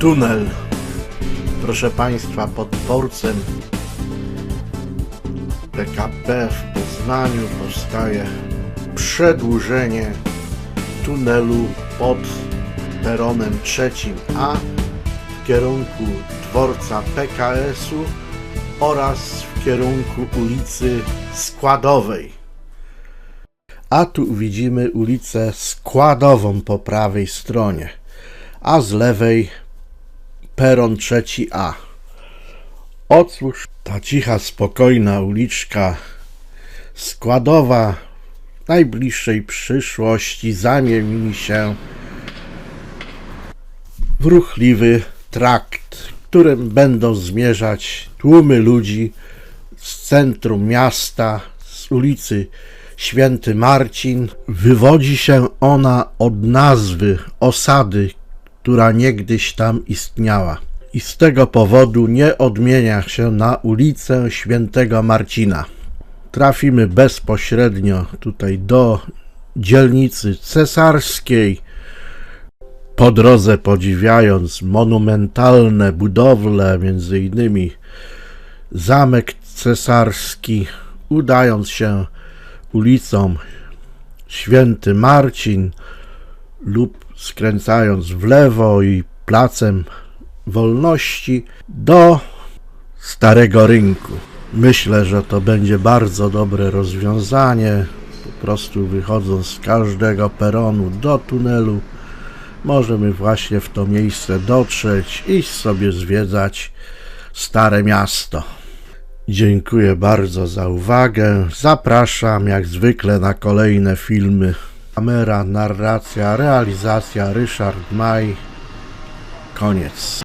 tunel. Proszę Państwa, pod dworcem PKP w Poznaniu powstaje przedłużenie tunelu pod peronem trzecim A w kierunku dworca PKS-u oraz w kierunku ulicy Składowej. A tu widzimy ulicę Składową po prawej stronie, a z lewej peron trzeci A. Otóż ta cicha, spokojna uliczka składowa w najbliższej przyszłości zamieni się w ruchliwy trakt, którym będą zmierzać tłumy ludzi z centrum miasta, z ulicy Święty Marcin. Wywodzi się ona od nazwy osady, która niegdyś tam istniała. I z tego powodu nie odmienia się na ulicę Świętego Marcina. Trafimy bezpośrednio tutaj do dzielnicy cesarskiej. Po drodze podziwiając monumentalne budowle, między innymi zamek cesarski, udając się ulicą Święty Marcin lub skręcając w lewo i placem wolności do Starego Rynku. Myślę, że to będzie bardzo dobre rozwiązanie. Po prostu wychodząc z każdego peronu do tunelu, możemy właśnie w to miejsce dotrzeć i sobie zwiedzać Stare Miasto. Dziękuję bardzo za uwagę. Zapraszam jak zwykle na kolejne filmy. Kamera, narracja, realizacja Ryszard Maj. Koniec.